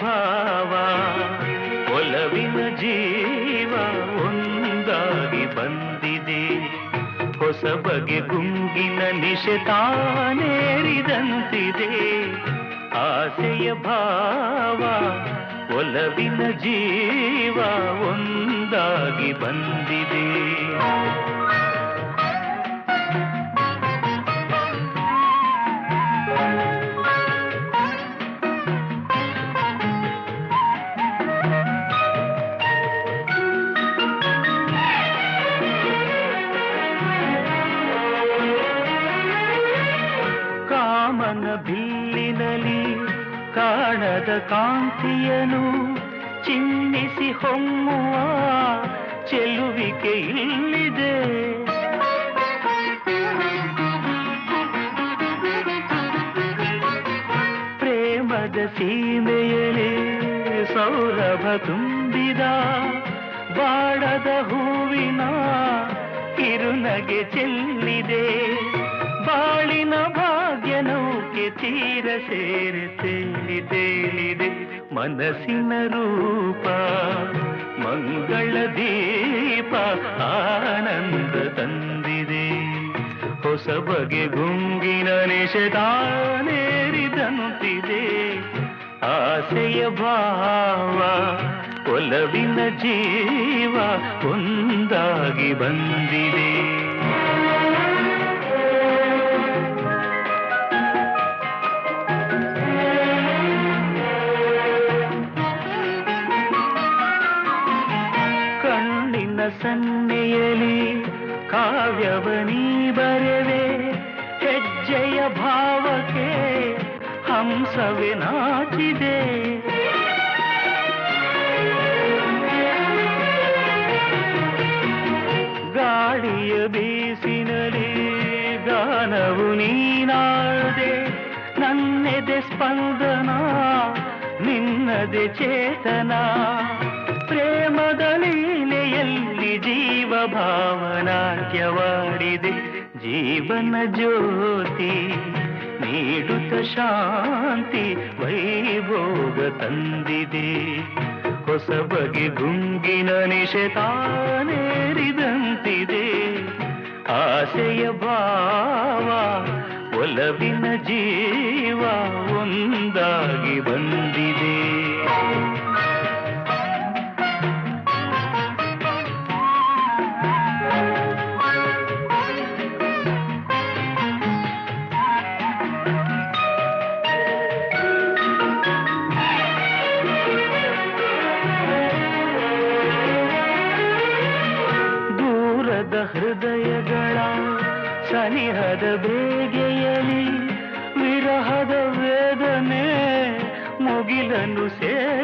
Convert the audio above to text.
ಭಾವ, ಒಲವಿನ ಜೀವ ಒಂದಾಗಿ ಬಂದಿದೆ. ಹೊಸ ಬಗೆ ಗುಂಗಿನ ನಿಶತಾನೇರಿದಂತಿದೆ ಆಸೆಯ ಭಾವ, ಒಲವಿನ ಜೀವ ಒಂದಾಗಿ ಬಂದಿದೆ. ಕಾಮನ ಬಿಲ್ಲಿನಲಿ ಕಾಣದ ಕಾಂತಿಯನು ಚಿನ್ನಿಸಿ ಹೊಮ್ಮುವ ಚೆಲುವಿಕೆ ಇಲ್ಲಿದೆ. ಪ್ರೇಮದ ಸೀಮೆಯಲ್ಲಿ ಸೌರಭ ತುಂಬಿದ ಬಾಡದ ಹೂವಿನ ಕಿರುನಗೆ ಚೆಲ್ಲಿದೆ. ತೀರ ಸೇರಿ ತೇಲಿ ತೇಲಿದೆ ಮನಸ್ಸಿನ ರೂಪ, ಮಂಗಳ ದೀಪ ಆನಂದ ತಂದಿದೆ. ಹೊಸ ಬಗೆ ಗುಂಗಿನ ನಿಷದಾನೇರಿದಂತಿದೆ ಆಸೆಯ ಭಾವ, ಒಲವಿನ ಜೀವ ಒಂದಾಗಿ ಬಂದಿದೆ. ಕಾವ್ಯವನೀ ಬರೆವೆ ಹೆಜ್ಜೆಯ ಭಾವಕ್ಕೆ ಹಂಸವೇ ನಾಚಿದೆ ಗಾಳಿಯ ಬೀಸಿನಲಿ ಗಾನವು ನೀನಾದೆ ನನ್ನೆದೆ ಸ್ಪಂದನ ನಿನ್ನದೆ ಚೇತನ ಪ್ರೇಮದ ಲೀಲೆಯಲ್ಲಿ ಜೀವ ಭಾವನಾಟ್ಯವಾಡಿದೆ ಜೀವನ ಜ್ಯೋತಿ ನೀಡುತ್ತ ಶಾಂತಿ ವೈಭೋಗ ತಂದಿದೆ. ಹೊಸ ಬಗೆ ಗುಂಗಿನ ನಿಶೆ ತಾನೇರಿದಂತಿದೆ ಆಸೆಯ ಭಾವ, ಒಲವಿನ ಜೀವ, ಒಂದಾಗಿ ಬಂದಿದೆ. ದೂರದ ಹೃದಯಗಳ ಸನಿಹದ ಬೇಗೆಯಲಿ ವಿರಹದ ವೇದನೆ ಮುಗಿಲನ್ನು ಸೇರಿದೆ